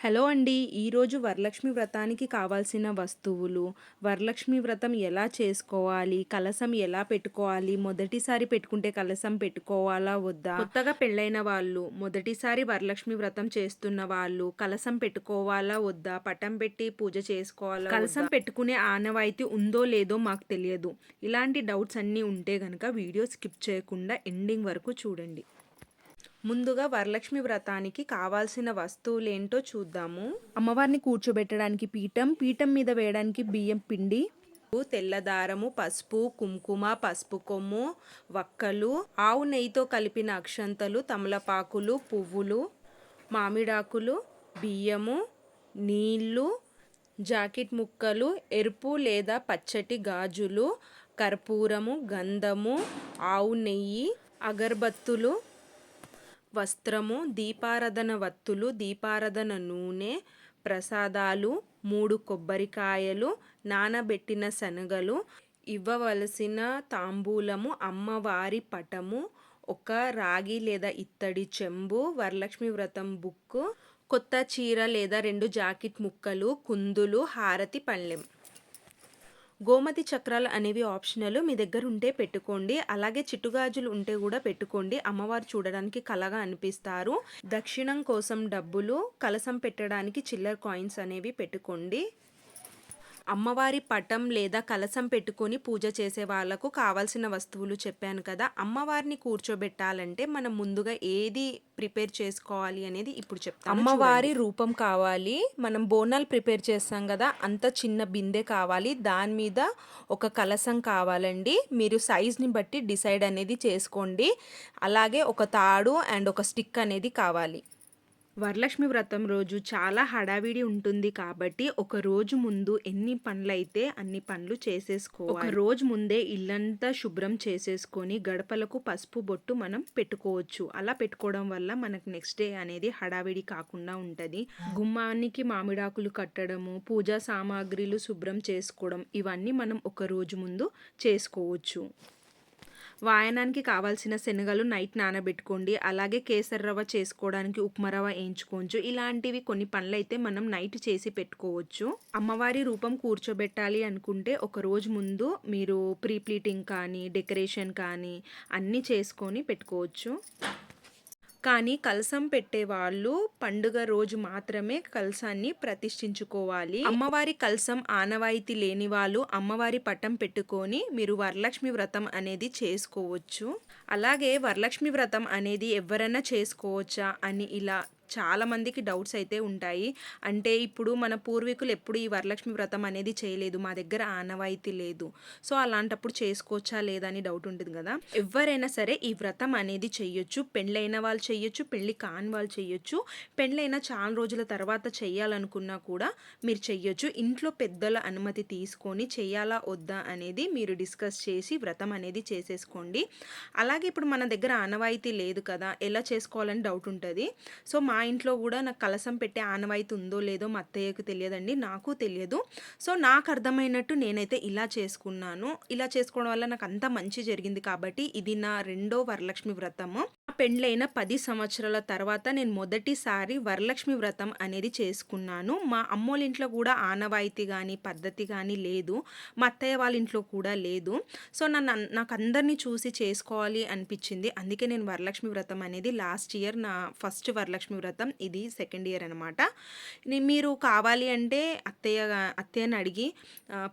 Hello అండి. ఈరోజు వరలక్ష్మి వ్రతానికి కావాల్సిన వస్తువులు వరలక్ష్మి వ్రతం ఎలా చేసుకోవాలి కలసం ఎలా పెట్టుకోవాలి మొదటిసారి పెట్టుకుంటే కలసం పెట్టుకోవాలా వద్దా? కొత్తగా పెళ్ళైన వాళ్ళు మొదటిసారి వరలక్ష్మి వ్రతం చేస్తున్న వాళ్ళు కలసం పెట్టుకోవాలా వద్దా? పటం పెట్టి పూజ చేసుకోవాలా కలసం పెట్టుకునే ఆనవాయితీ ఉందో లేదో మాకు తెలియదు. ఇలాంటి డౌట్స్ అన్నీ ఉంటే గనక వీడియో స్కిప్ చేయకుండా ఎండింగ్ వరకు చూడండి. ముందుగా వరలక్ష్మి వ్రతానికి కావాల్సిన వస్తువులేంటో చూద్దాము. అమ్మవారిని కూర్చోబెట్టడానికి పీఠం పీఠం మీద వేయడానికి బియ్యం పిండి తెల్లదారము పసుపు కుంకుమ పసుపు కొమ్ము వక్కలు ఆవు నెయ్యితో కలిపిన అక్షంతలు తమలపాకులు పువ్వులు మామిడాకులు బియ్యము నీళ్ళు జాకెట్ ముక్కలు ఎరుపు లేదా పచ్చటి గాజులు కర్పూరము గంధము ఆవు నెయ్యి అగరబత్తులు వస్త్రము దీపారాధన వత్తులు దీపారాధన నూనె ప్రసాదాలు మూడు కొబ్బరికాయలు నానబెట్టిన శనగలు ఇవ్వవలసిన తాంబూలము అమ్మవారి పటము ఒక రాగి లేదా ఇత్తడి చెంబు వరలక్ష్మి వ్రతం బుక్కు కొత్త చీర లేదా రెండు జాకెట్ ముక్కలు కుందులు హారతి పళ్ళెం. గోమతి చక్రాలు అనేవి ఆప్షనల్ మీ దగ్గర ఉంటే పెట్టుకోండి. అలాగే చిట్టుగాజులు ఉంటే కూడా పెట్టుకోండి. అమ్మవారు చూడడానికి కలగా అనిపిస్తారు. దక్షిణం కోసం డబ్బులు కలసం పెట్టడానికి చిల్లర కాయిన్స్ అనేవి పెట్టుకోండి. అమ్మవారి పటం లేదా కలసం పెట్టుకొని పూజ చేసే వాళ్ళకు కావాల్సిన వస్తువులు చెప్పాను కదా అమ్మవారిని కూర్చోబెట్టాలంటే మనం ముందుగా ఏది ప్రిపేర్ చేసుకోవాలి అనేది ఇప్పుడు చెప్తాను అమ్మవారి రూపం కావాలి మనం బోనాలు ప్రిపేర్ చేస్తాం కదా అంత చిన్న బిందె కావాలి దాని మీద ఒక కలసం కావాలండి మీరు సైజ్ని బట్టి డిసైడ్ అనేది చేసుకోండి అలాగే ఒక తాడు అండ్ ఒక స్టిక్ అనేది కావాలి. వరలక్ష్మి వ్రతం రోజు చాలా హడావిడి ఉంటుంది కాబట్టి ఒక రోజు ముందు ఎన్ని పనులు అయితే అన్ని పనులు చేసేసుకోవాలి. ఒక రోజు ముందే ఇల్లంతా శుభ్రం చేసేసుకొని గడపలకు పసుపు బొట్టు మనం పెట్టుకోవచ్చు. అలా పెట్టుకోవడం వల్ల మనకు నెక్స్ట్ డే అనేది హడావిడి కాకుండా ఉంటుంది. గుమ్మానికి మామిడాకులు కట్టడము పూజా సామాగ్రిలు శుభ్రం చేసుకోవడం ఇవన్నీ మనం ఒక రోజు ముందు చేసుకోవచ్చు. వాయనానికి కావాల్సిన శనగలు నైట్ నానబెట్టుకోండి. అలాగే కేసరి రవ్వ చేసుకోవడానికి ఉప్మా రవ్వ వేయించుకోవచ్చు. ఇలాంటివి కొన్ని పనులు అయితే మనం నైట్ చేసి పెట్టుకోవచ్చు. అమ్మవారి రూపం కూర్చోబెట్టాలి అనుకుంటే ఒక రోజు ముందు మీరు ప్రీ ప్లీటింగ్ కానీ డెకరేషన్ కానీ అన్నీ చేసుకొని పెట్టుకోవచ్చు. కానీ కలసం పెట్టే వాళ్ళు పండుగ రోజు మాత్రమే కలసాన్ని ప్రతిష్ఠించుకోవాలి. అమ్మవారి కలసం ఆనవాయితీ లేని వాళ్ళు అమ్మవారి పట్టం పెట్టుకొని మీరు వరలక్ష్మి వ్రతం అనేది చేసుకోవచ్చు. అలాగే వరలక్ష్మి వ్రతం అనేది ఎవరైనా చేసుకోవచ్చా అని ఇలా చాలామందికి డౌట్స్ అయితే ఉంటాయి. అంటే ఇప్పుడు మన పూర్వీకులు ఎప్పుడు ఈ వరలక్ష్మి వ్రతం అనేది చేయలేదు. మా దగ్గర ఆనవాయితీ లేదు. సో అలాంటప్పుడు చేసుకోవచ్చా లేదా అని డౌట్ ఉంటుంది కదా. ఎవరైనా సరే ఈ వ్రతం అనేది చెయ్యొచ్చు. పెళ్ళైన వాళ్ళు చెయ్యొచ్చు. పెళ్ళి కాని వాళ్ళు చెయ్యొచ్చు. పెళ్ళైన చాలా రోజుల తర్వాత చేయాలనుకున్నా కూడా మీరు చెయ్యొచ్చు. ఇంట్లో పెద్దల అనుమతి తీసుకొని చేయాలా వద్దా అనేది మీరు డిస్కస్ చేసి వ్రతం అనేది చేసేసుకోండి. అలాగే ఇప్పుడు మన దగ్గర ఆనవాయితీ లేదు కదా. ఎలా చేసుకోవాలని డౌట్ ఉంటుంది. సో మా ఇంట్లో కూడా నాకు కలసం పెట్టే ఆనవాయితీ ఉందో లేదో మా అత్తయ్యకు తెలియదండి నాకు తెలియదు. సో నాకు అర్థమైనట్టు నేనైతే ఇలా చేసుకున్నాను. ఇలా చేసుకోవడం వల్ల నాకు అంత మంచి జరిగింది కాబట్టి ఇది నా రెండో వరలక్ష్మి వ్రతము. పెండ్లైన పది సంవత్సరాల తర్వాత నేను మొదటిసారి వరలక్ష్మి వ్రతం అనేది చేసుకున్నాను. మా అమ్మోళ్ళ ఇంట్లో కూడా ఆనవాయితీ కానీ పద్ధతి కానీ లేదు. మా అత్తయ్య వాళ్ళ ఇంట్లో కూడా లేదు. సో నన్ను నాకు అందరినీ చూసి చేసుకోవాలి అనిపించింది. అందుకే నేను వరలక్ష్మి వ్రతం అనేది లాస్ట్ ఇయర్ నా ఫస్ట్ వరలక్ష్మి వ్రతం. ఇది సెకండ్ ఇయర్ అనమాట మీరు కావాలి అంటే అత్తయ్య అత్తయ్యని అడిగి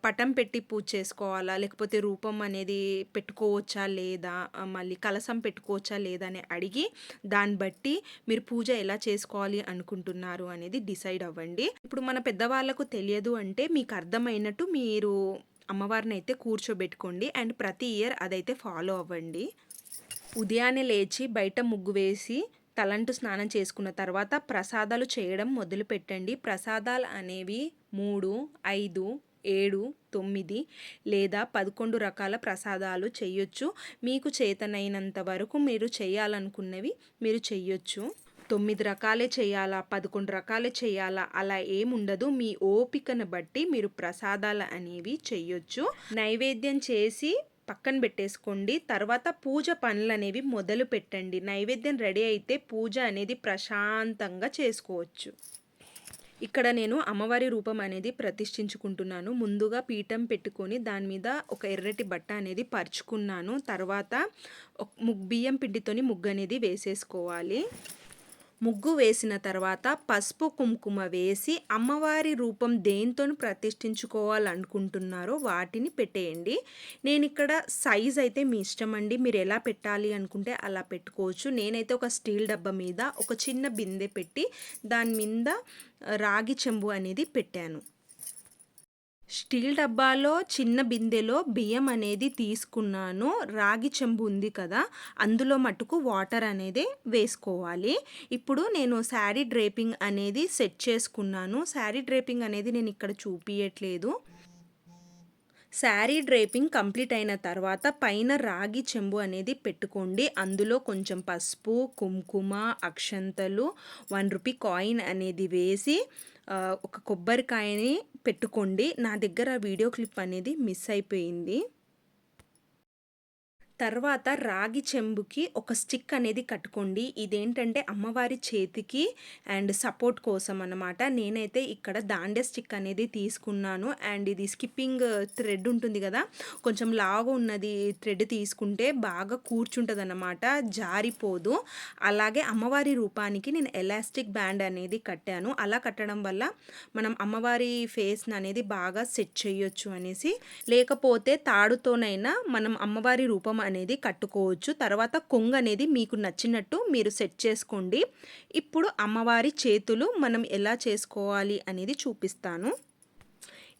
పటం పెట్టి పూజ చేసుకోవాలా? లేకపోతే రూపం అనేది పెట్టుకోవచ్చా లేదా? మళ్ళీ కలసం పెట్టుకోవచ్చా లేదా? అని అడిగి దాన్ని బట్టి మీరు పూజ ఎలా చేసుకోవాలి అనుకుంటున్నారు అనేది డిసైడ్ అవ్వండి. ఇప్పుడు మన పెద్దవాళ్ళకు తెలియదు అంటే మీకు అర్థమైనట్టు మీరు అమ్మవారిని అయితే కూర్చోబెట్టుకోండి అండ్ ప్రతి ఇయర్ అదైతే ఫాలో అవ్వండి. ఉదయాన్నే లేచి బయట ముగ్గు వేసి తలంటు స్నానం చేసుకున్న తర్వాత ప్రసాదాలు చేయడం మొదలు పెట్టండి ప్రసాదాలు అనేవి మూడు ఐదు ఏడు తొమ్మిది లేదా పదకొండు రకాల ప్రసాదాలు చేయొచ్చు. మీకు చేతనైనంత వరకు మీరు చేయాలనుకున్నవి మీరు చేయొచ్చు. తొమ్మిది రకాలే చేయాలా? పదకొండు రకాలే చేయాలా? అలా ఏముండదు. మీ ఓపికను బట్టి మీరు ప్రసాదాలు అనేవి చేయొచ్చు. నైవేద్యం చేసి పక్కన పెట్టేసుకోండి. తర్వాత పూజ పనులు అనేవి మొదలు పెట్టండి నైవేద్యం రెడీ అయితే పూజ అనేది ప్రశాంతంగా చేసుకోవచ్చు. ఇక్కడ నేను అమ్మవారి రూపం అనేది ప్రతిష్ఠించుకుంటున్నాను. ముందుగా పీఠం పెట్టుకొని దాని మీద ఒక ఎర్రటి బట్ట అనేది పరుచుకున్నాను. తర్వాత ఒక ముగ్ బియ్యం పిండితోని ముగ్గు అనేది వేసేసుకోవాలి. ముగ్గు వేసిన తర్వాత పసుపు కుంకుమ వేసి అమ్మవారి రూపం దేంతో ప్రతిష్ఠించుకోవాలనుకుంటున్నారో వాటిని పెట్టేయండి. నేను ఇక్కడ సైజ్ అయితే మీ ఇష్టం అండి. మీరు ఎలా పెట్టాలి అనుకుంటే అలా పెట్టుకోవచ్చు. నేనైతే ఒక స్టీల్ డబ్బా మీద ఒక చిన్న బిందె పెట్టి దాని మీద రాగి చెంబు అనేది పెట్టాను. స్టీల్ డబ్బాలో చిన్న బిందెలో బియ్యం అనేది తీసుకున్నాను. రాగి చెంబు ఉంది కదా అందులో మటుకు వాటర్ అనేది వేసుకోవాలి. ఇప్పుడు నేను శారీ డ్రేపింగ్ అనేది సెట్ చేసుకున్నాను. శారీ డ్రేపింగ్ అనేది నేను ఇక్కడ చూపించట్లేదు శారీ డ్రేపింగ్ కంప్లీట్ అయిన తర్వాత పైన రాగి చెంబు అనేది పెట్టుకోండి. అందులో కొంచెం పసుపు కుంకుమ అక్షంతలు వన్ రూపీ కాయిన్ అనేది వేసి ఒక కొబ్బరికాయని పెట్టుకోండి. నా దగ్గర వీడియో క్లిప్ అనేది మిస్ అయిపోయింది. తర్వాత రాగి చెంబుకి ఒక స్టిక్ అనేది కట్టుకోండి. ఇదేంటంటే అమ్మవారి చేతికి అండ్ సపోర్ట్ కోసం అనమాట నేనైతే ఇక్కడ దాండే స్టిక్ అనేది తీసుకున్నాను. అండ్ ఇది స్కిప్పింగ్ థ్రెడ్ ఉంటుంది కదా కొంచెం లాగా ఉన్నది థ్రెడ్ తీసుకుంటే బాగా కూర్చుంటుంది అనమాట జారిపోదు. అలాగే అమ్మవారి రూపానికి నేను ఎలాస్టిక్ బ్యాండ్ అనేది కట్టాను. అలా కట్టడం వల్ల మనం అమ్మవారి ఫేస్ని అనేది బాగా సెట్ చేయొచ్చు అనేసి. లేకపోతే తాడుతోనైనా మనం అమ్మవారి రూపం అనేది కట్టుకోవచ్చు. తర్వాత కొంగు అనేది మీకు నచ్చినట్టు మీరు సెట్ చేసుకోండి. ఇప్పుడు అమ్మవారి చేతులు మనం ఎలా చేసుకోవాలి అనేది చూపిస్తాను.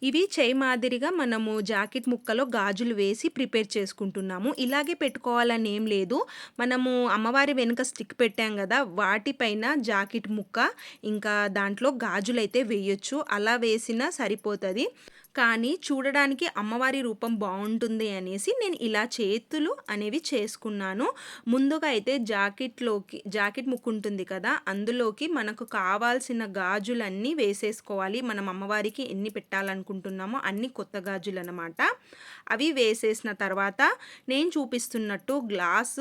ఇవి చేయి మాదిరిగా మనము జాకెట్ ముక్కలో గాజులు వేసి ప్రిపేర్ చేసుకుంటున్నాము. ఇలాగే పెట్టుకోవాలని ఏం లేదు. మనము అమ్మవారి వెనుక స్టిక్ పెట్టాం కదా వాటిపైన జాకెట్ ముక్క ఇంకా దాంట్లో గాజులు అయితే వేయొచ్చు. అలా వేసినా సరిపోతుంది. కానీ చూడడానికి అమ్మవారి రూపం బాగుంటుంది అనేసి నేను ఇలా చేతులు అనేవి చేసుకున్నాను. ముందుగా అయితే జాకెట్లోకి జాకెట్ ముక్కు ఉంటుంది కదా అందులోకి మనకు కావాల్సిన గాజులన్నీ వేసేసుకోవాలి. మనం అమ్మవారికి ఎన్ని పెట్టాలనుకుంటున్నామో అన్ని కొత్త గాజులు అనమాట అవి వేసేసిన తర్వాత నేను చూపిస్తున్నట్టు గ్లాస్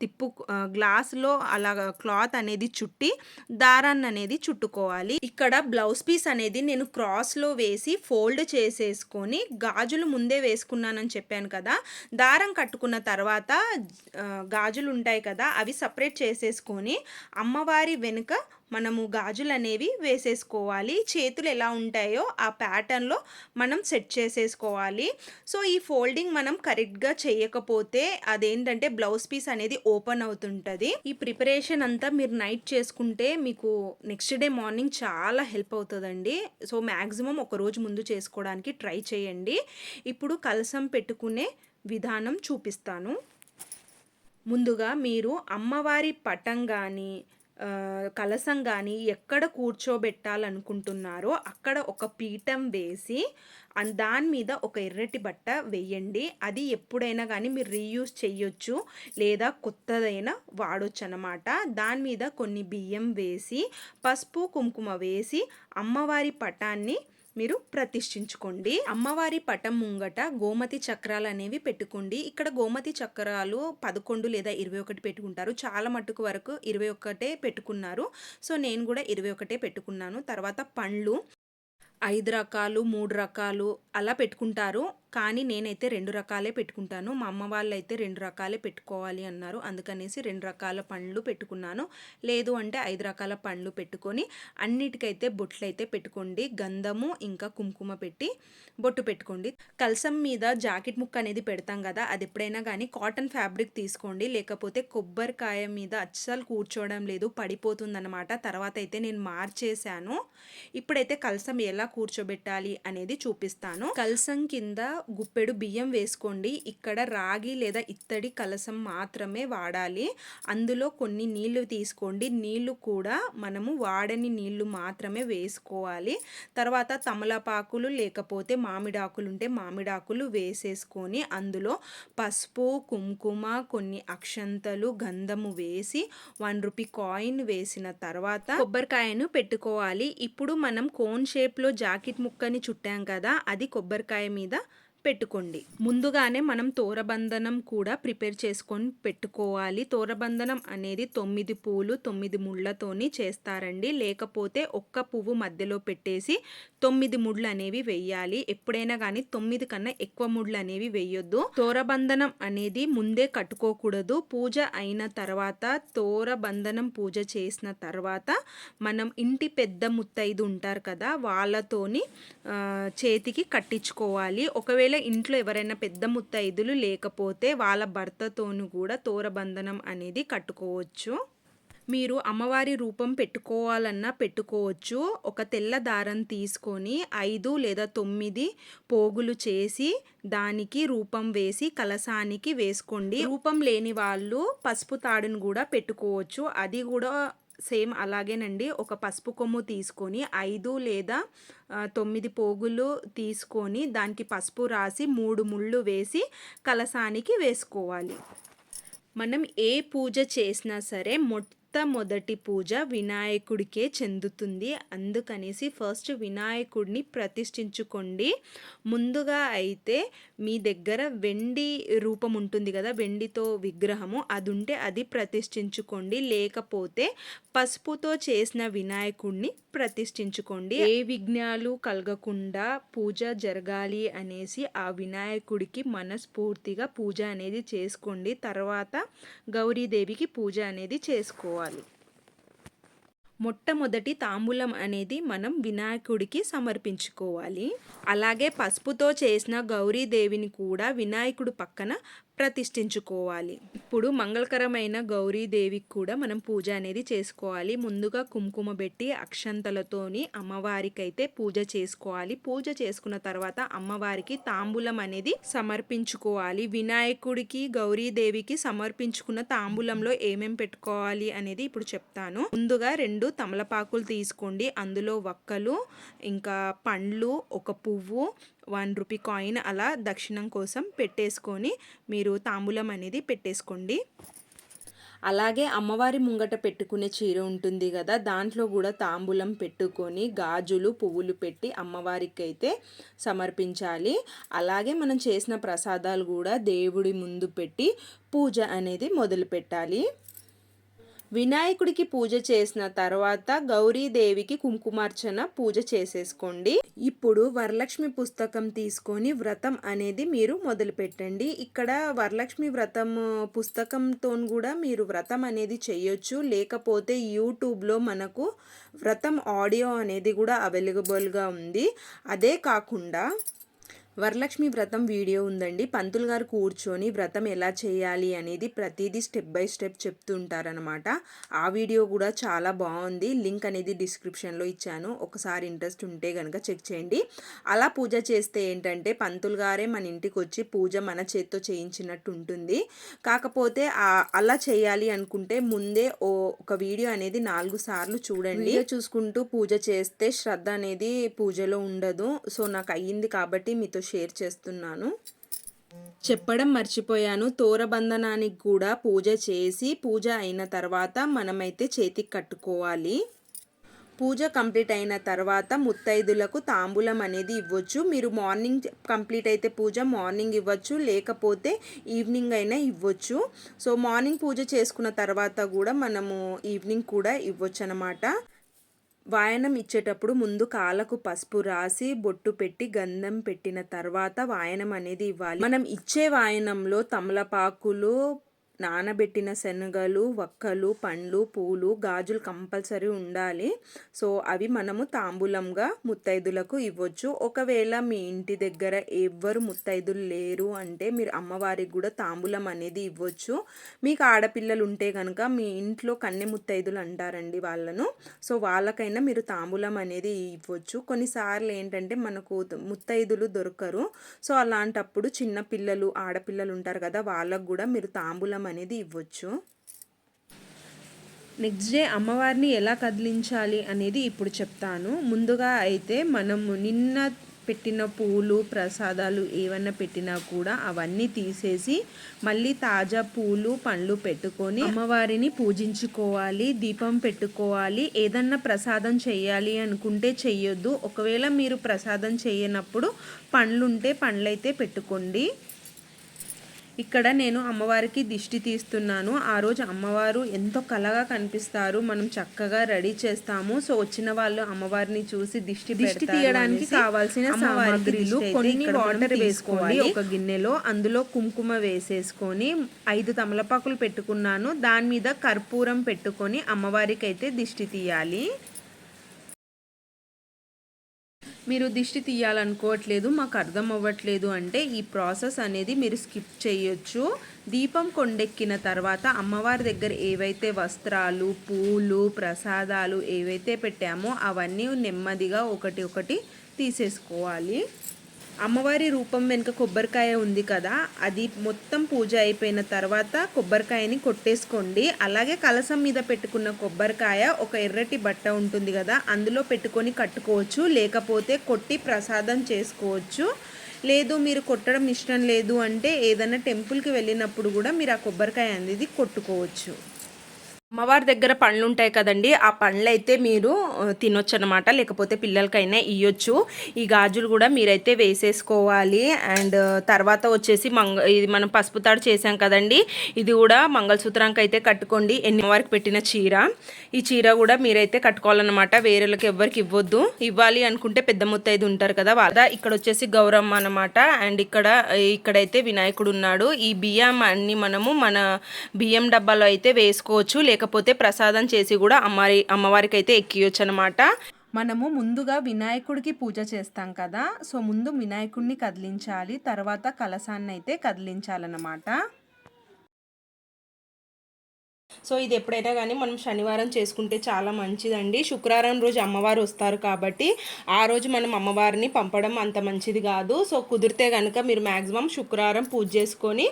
తిప్పు గ్లాస్లో అలా క్లాత్ అనేది చుట్టి దారాన్ని అనేది చుట్టుకోవాలి. ఇక్కడ బ్లౌజ్ పీస్ అనేది నేను క్రాస్లో వేసి ఫోల్డ్ చేసేసుకొని గాజులు ముందే వేసుకున్నానని చెప్పాను కదా దారం కట్టుకున్న తర్వాత గాజులు ఉంటాయి కదా అవి సపరేట్ చేసేసుకొని అమ్మవారి వెనుక మనము గాజులు అనేవి వేసేసుకోవాలి. చేతులు ఎలా ఉంటాయో ఆ ప్యాటర్న్లో మనం సెట్ చేసేసుకోవాలి. సో ఈ ఫోల్డింగ్ మనం కరెక్ట్గా చేయకపోతే అదేంటంటే బ్లౌజ్ పీస్ అనేది ఓపెన్ అవుతుంటుంది. ఈ ప్రిపరేషన్ అంతా మీరు నైట్ చేసుకుంటే మీకు నెక్స్ట్ డే మార్నింగ్ చాలా హెల్ప్ అవుతుందండి. సో మ్యాక్సిమం ఒక రోజు ముందు చేసుకోవడానికి ట్రై చేయండి. ఇప్పుడు కలసం పెట్టుకునే విధానం చూపిస్తాను. ముందుగా మీరు అమ్మవారి పటం కానీ కలసం కానీ ఎక్కడ కూర్చోబెట్టాలనుకుంటున్నారో అక్కడ ఒక పీఠం వేసి దాని మీద ఒక ఎర్రటి బట్ట వేయండి. అది ఎప్పుడైనా కానీ మీరు రీయూజ్ చేయొచ్చు లేదా కొత్తదైనా వాడొచ్చు అనమాట దాని మీద కొన్ని బియ్యం వేసి పసుపు కుంకుమ వేసి అమ్మవారి పటాన్ని మీరు ప్రతిష్ఠించుకోండి. అమ్మవారి పటం ముంగట గోమతి చక్రాలు అనేవి పెట్టుకోండి. ఇక్కడ గోమతి చక్రాలు పదకొండు లేదా ఇరవై ఒకటి పెట్టుకుంటారు. చాలా మట్టుకు వరకు ఇరవై ఒకటే పెట్టుకున్నారు. సో నేను కూడా ఇరవై ఒకటే పెట్టుకున్నాను. తర్వాత పండ్లు ఐదు రకాలు మూడు రకాలు అలా పెట్టుకుంటారు. కానీ నేనైతే రెండు రకాలే పెట్టుకుంటాను. మా అమ్మ వాళ్ళు అయితే రెండు రకాలే పెట్టుకోవాలి అన్నారు. అందుకనేసి రెండు రకాల పండ్లు పెట్టుకున్నాను. లేదు అంటే ఐదు రకాల పండ్లు పెట్టుకొని అన్నిటికైతే బొట్లు అయితే పెట్టుకోండి. గంధము ఇంకా కుంకుమ పెట్టి బొట్టు పెట్టుకోండి. కలసం మీద జాకెట్ ముక్క అనేది పెడతాం కదా అది ఎప్పుడైనా కానీ కాటన్ ఫ్యాబ్రిక్ తీసుకోండి. లేకపోతే కొబ్బరికాయ మీద అస్సలు కూర్చోవడం లేదు పడిపోతుందన్నమాట. తర్వాత అయితే నేను మార్చేశాను. ఇప్పుడైతే కలసం ఎలా కూర్చోబెట్టాలి అనేది చూపిస్తాను. కలసం కింద గుప్పెడు బియ్యం వేసుకోండి. ఇక్కడ రాగి లేదా ఇత్తడి కలసం మాత్రమే వాడాలి. అందులో కొన్ని నీళ్ళు తీసుకోండి. నీళ్ళు కూడా మనము వాడని నీళ్ళు మాత్రమే వేసుకోవాలి. తర్వాత తమలపాకులు లేకపోతే మామిడాకులు ఉంటే మామిడాకులు వేసేసుకొని అందులో పసుపు కుంకుమ కొన్ని అక్షంతలు గంధము వేసి వన్ రూపీ కాయిన్ వేసిన తర్వాత కొబ్బరికాయను పెట్టుకోవాలి. ఇప్పుడు మనం కోన్ షేప్లో జాకెట్ ముక్కని చుట్టాం కదా అది కొబ్బరికాయ మీద పెట్టుకోండి. ముందుగానే మనం తోరబంధనం కూడా ప్రిపేర్ చేసుకొని పెట్టుకోవాలి. తోరబంధనం అనేది తొమ్మిది పూలు తొమ్మిది ముళ్ళతోని చేస్తారండి. లేకపోతే ఒక్క పువ్వు మధ్యలో పెట్టేసి తొమ్మిది ముళ్ళు అనేవి వెయ్యాలి. ఎప్పుడైనా కానీ తొమ్మిది కన్నా ఎక్కువ ముళ్ళు అనేవి వెయ్యొద్దు. తోరబంధనం అనేది ముందే కట్టుకోకూడదు. పూజ అయిన తర్వాత తోరబంధనం పూజ చేసిన తర్వాత మనం ఇంటి పెద్ద ముత్తైదు ఉంటారు కదా వాళ్ళతోని చేతికి కట్టించుకోవాలి. ఒకవేళ ఇంట్లో ఎవరైనా పెద్ద ముత్తైదులు లేకపోతే వాళ్ళ భర్తతోను కూడా తోరబంధనం అనేది కట్టుకోవచ్చు. మీరు అమ్మవారి రూపం పెట్టుకోవాలన్నా పెట్టుకోవచ్చు. ఒక తెల్ల దారం తీసుకొని ఐదు లేదా తొమ్మిది పోగులు చేసి దానికి రూపం వేసి కలసానికి వేసుకోండి. రూపం లేని వాళ్ళు పసుపు తాడును కూడా పెట్టుకోవచ్చు. అది కూడా సేమ్ అలాగేనండి. ఒక పసుపు కొమ్ము తీసుకొని ఐదు లేదా తొమ్మిది పోగులు తీసుకొని దానికి పసుపు రాసి మూడు ముళ్ళు వేసి కలసానికి వేసుకోవాలి. మనం ఏ పూజ చేసినా సరే మొట్ట మొట్టమొదటి పూజ వినాయకుడికే చెందుతుంది. అందుకనేసి ఫస్ట్ వినాయకుడిని ప్రతిష్ఠించుకోండి. ముందుగా అయితే మీ దగ్గర వెండి రూపం ఉంటుంది కదా వెండితో విగ్రహము అది ఉంటే అది ప్రతిష్ఠించుకోండి. లేకపోతే పసుపుతో చేసిన వినాయకుడిని ప్రతిష్ఠించుకోండి. ఏ విఘ్నాలు కలగకుండా పూజ జరగాలి అనేసి ఆ వినాయకుడికి మనస్ఫూర్తిగా పూజ అనేది చేసుకోండి. తర్వాత గౌరీదేవికి పూజ అనేది చేసుకోవాలి. చేసుకోవాలి మొట్టమొదటి తాంబూలం అనేది మనం వినాయకుడికి సమర్పించుకోవాలి. అలాగే పసుపుతో చేసిన గౌరీదేవిని కూడా వినాయకుడు పక్కన ప్రతిష్ఠించుకోవాలి. ఇప్పుడు మంగళకరమైన గౌరీదేవికి కూడా మనం పూజ అనేది చేసుకోవాలి. ముందుగా కుంకుమ పెట్టి అక్షంతలతోని అమ్మవారికైతే పూజ చేసుకోవాలి. పూజ చేసుకున్న తర్వాత అమ్మవారికి తాంబూలం అనేది సమర్పించుకోవాలి. వినాయకుడికి గౌరీదేవికి సమర్పించుకున్న తాంబూలంలో ఏమేం పెట్టుకోవాలి అనేది ఇప్పుడు చెప్తాను. ముందుగా రెండు తమలపాకులు తీసుకోండి. అందులో వక్కలు ఇంకా పండ్లు ఒక పువ్వు వన్ రూపీ కాయిన్ అలా దక్షిణం కోసం పెట్టేసుకొని మీరు తాంబూలం అనేది పెట్టేసుకోండి. అలాగే అమ్మవారి ముంగట పెట్టుకునే చీర ఉంటుంది కదా దాంట్లో కూడా తాంబూలం పెట్టుకొని గాజులు పువ్వులు పెట్టి అమ్మవారికి అయితే సమర్పించాలి. అలాగే మనం చేసిన ప్రసాదాలు కూడా దేవుడి ముందు పెట్టి పూజ అనేది మొదలు పెట్టాలి వినాయకుడికి పూజ చేసిన తర్వాత గౌరీదేవికి కుంకుమార్చన పూజ చేసేసుకోండి. ఇప్పుడు వరలక్ష్మి పుస్తకం తీసుకొని వ్రతం అనేది మీరు మొదలు పెట్టండి ఇక్కడ వరలక్ష్మి వ్రతం పుస్తకంతో కూడా మీరు వ్రతం అనేది చేయొచ్చు. లేకపోతే యూట్యూబ్లో మనకు వ్రతం ఆడియో అనేది కూడా అవైలబుల్గా ఉంది. అదే కాకుండా వరలక్ష్మి వ్రతం వీడియో ఉందండి. పంతులు గారు కూర్చొని వ్రతం ఎలా చేయాలి అనేది ప్రతిదీ స్టెప్ బై స్టెప్ చెప్తుంటారనమాట ఆ వీడియో కూడా చాలా బాగుంది. లింక్ అనేది డిస్క్రిప్షన్లో ఇచ్చాను. ఒకసారి ఇంట్రెస్ట్ ఉంటే కనుక చెక్ చేయండి. అలా పూజ చేస్తే ఏంటంటే పంతులు గారే మన ఇంటికి వచ్చి పూజ మన చేత్తో చేయించినట్టు ఉంటుంది. కాకపోతే అలా చేయాలి అనుకుంటే ముందే ఓ ఒక వీడియో అనేది నాలుగు సార్లు చూడండి. చూసుకుంటూ పూజ చేస్తే శ్రద్ధ అనేది పూజలో ఉండదు. సో నాకు అయ్యింది కాబట్టి మీతో షేర్ చేస్తున్నాను. చెప్పడం మర్చిపోయాను. తోరబంధనానికి కూడా పూజ చేసి పూజ అయిన తర్వాత మనమైతే చేతికి కట్టుకోవాలి. పూజ కంప్లీట్ అయిన తర్వాత ముత్తైదులకు తాంబూలం అనేది ఇవ్వచ్చు. మీరు మార్నింగ్ కంప్లీట్ అయితే పూజ మార్నింగ్ ఇవ్వచ్చు. లేకపోతే ఈవినింగ్ అయినా ఇవ్వచ్చు. సో మార్నింగ్ పూజ చేసుకున్న తర్వాత కూడా మనము ఈవినింగ్ కూడా ఇవ్వచ్చు అనమాట వాయనం ఇచ్చేటప్పుడు ముందు కాళ్ళకు పసుపు రాసి బొట్టు పెట్టి గంధం పెట్టిన తర్వాత వాయనం అనేది ఇవ్వాలి. మనం ఇచ్చే వాయనంలో తమలపాకులు నానబెట్టిన శనగలు వక్కలు పండ్లు పూలు గాజులు కంపల్సరీ ఉండాలి. సో అవి మనము తాంబూలంగా ముత్తైదులకు ఇవ్వచ్చు. ఒకవేళ మీ ఇంటి దగ్గర ఎవ్వరు ముత్తైదులు లేరు అంటే మీరు అమ్మవారికి కూడా తాంబూలం అనేది ఇవ్వచ్చు. మీకు ఆడపిల్లలు ఉంటే కనుక మీ ఇంట్లో కన్నె ముత్తైదులు అంటారండి వాళ్ళను. సో వాళ్ళకైనా మీరు తాంబూలం అనేది ఇవ్వచ్చు. కొన్నిసార్లు ఏంటంటే మనకు ముత్తైదులు దొరకరు. సో అలాంటప్పుడు చిన్న పిల్లలు ఆడపిల్లలు ఉంటారు కదా వాళ్ళకు కూడా మీరు తాంబూలం అనేది ఇవ్వచ్చు. నెక్స్ట్ డే అమ్మవారిని ఎలా కదిలించాలి అనేది ఇప్పుడు చెప్తాను. ముందుగా అయితే మనము నిన్న పెట్టిన పూలు ప్రసాదాలు ఏమన్నా పెట్టినా కూడా అవన్నీ తీసేసి మళ్ళీ తాజా పూలు పండ్లు పెట్టుకొని అమ్మవారిని పూజించుకోవాలి దీపం పెట్టుకోవాలి ఏదన్నా ప్రసాదం చేయాలి అనుకుంటే చెయ్యొద్దు. ఒకవేళ మీరు ప్రసాదం చేయనప్పుడు పండ్లుంటే పండ్లైతే పెట్టుకోండి. ఇక్కడ నేను అమ్మవారికి దిష్టి తీస్తున్నాను. ఆ రోజు అమ్మవారు ఎంతో కలగా కనిపిస్తారు. మనం చక్కగా రెడీ చేస్తాము. సో వచ్చిన వాళ్ళు అమ్మవారిని చూసి దిష్టి దిష్టి తీయడానికి కావాల్సిన సామాగ్రిలు కొన్ని వాటర్ వేసుకోవాలి. ఒక గిన్నెలో అందులో కుంకుమ వేసేసుకొని ఐదు తమలపాకులు పెట్టుకున్నాను. దాని మీద కర్పూరం పెట్టుకొని అమ్మవారికి అయితే దిష్టి తీయాలి. మీరు దిష్టి తీయాలనుకోవట్లేదు మాకు అర్థం అవ్వట్లేదు అంటే ఈ ప్రాసెస్ అనేది మీరు స్కిప్ చేయొచ్చు. దీపం కొండెక్కిన తర్వాత అమ్మవారి దగ్గర ఏవైతే వస్త్రాలు పూలు ప్రసాదాలు ఏవైతే పెట్టామో అవన్నీ నెమ్మదిగా ఒకటి ఒకటి తీసేసుకోవాలి. అమ్మవారి రూపం వెనుక కొబ్బరికాయ ఉంది కదా అది మొత్తం పూజ అయిపోయిన తర్వాత కొబ్బరికాయని కొట్టేసుకోండి. అలాగే కలసం మీద పెట్టుకున్న కొబ్బరికాయ ఒక ఎర్రటి బట్ట ఉంటుంది కదా అందులో పెట్టుకొని కట్టుకోవచ్చు. లేకపోతే కొట్టి ప్రసాదం చేసుకోవచ్చు. లేదు మీరు కొట్టడం ఇష్టం లేదు అంటే ఏదైనా టెంపుల్కి వెళ్ళినప్పుడు కూడా మీరు ఆ కొబ్బరికాయ అనేది కొట్టుకోవచ్చు. అమ్మవారి దగ్గర పండ్లు ఉంటాయి కదండి ఆ పండ్లు అయితే మీరు తినొచ్చు అనమాట లేకపోతే పిల్లలకైనా ఇవ్వచ్చు ఈ గాజులు కూడా మీరైతే వేసేసుకోవాలి. అండ్ తర్వాత వచ్చేసి మంగ ఇది మనం పసుపు తాడు చేసాం కదండి ఇది కూడా మంగళసూత్రానికి అయితే కట్టుకోండి. ఎన్ని వారికి పెట్టిన చీర ఈ చీర కూడా మీరైతే కట్టుకోవాలన్నమాట. వేరేళ్ళకి ఎవరికి ఇవ్వద్దు. ఇవ్వాలి అనుకుంటే పెద్ద ముత్తైదు ఉంటారు కదా వాళ్ళ. ఇక్కడ వచ్చేసి గౌరమ్మ అనమాట అండ్ ఇక్కడ ఇక్కడైతే వినాయకుడు ఉన్నాడు. ఈ బియ్యం అన్ని మనము మన బియ్యం డబ్బాలో అయితే వేసుకోవచ్చు. లేక లేకపోతే ప్రసాదం చేసి కూడా అమ్మవారి అమ్మవారికి అయితే ఎక్కియొచ్చు అనమాట మనము ముందుగా వినాయకుడికి పూజ చేస్తాం కదా సో ముందు వినాయకుడిని కదిలించాలి తర్వాత కలసాన్ని అయితే కదిలించాలన్నమాట. సో ఇది ఎప్పుడైనా కానీ మనం శనివారం చేసుకుంటే చాలా మంచిదండి. శుక్రవారం రోజు అమ్మవారు వస్తారు కాబట్టి ఆ రోజు మనం అమ్మవారిని పంపడం అంత మంచిది కాదు. సో కుదిరితే కనుక మీరు మ్యాక్సిమం శుక్రవారం పూజ చేసుకొని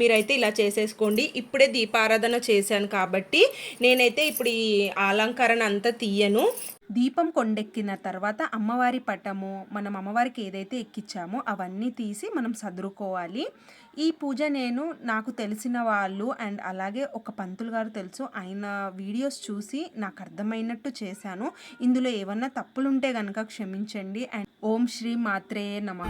మీరైతే ఇలా చేసేసుకోండి. ఇప్పుడే దీపారాధన చేశాను కాబట్టి నేనైతే ఇప్పుడు ఈ అలంకరణ అంతా తీయను. దీపం కొండెక్కిన తర్వాత అమ్మవారి పటము మనం అమ్మవారికి ఏదైతే ఎక్కించామో అవన్నీ తీసి మనం సదురుకోవాలి. ఈ పూజ నేను నాకు తెలిసిన వాళ్ళు అండ్ అలాగే ఒక పంతులు గారు తెలుసు ఆయన వీడియోస్ చూసి నాకు అర్థమైనట్టు చేశాను. ఇందులో ఏమన్నా తప్పులుంటే కనుక క్షమించండి అండ్ ఓం శ్రీ మాత్రే నమ.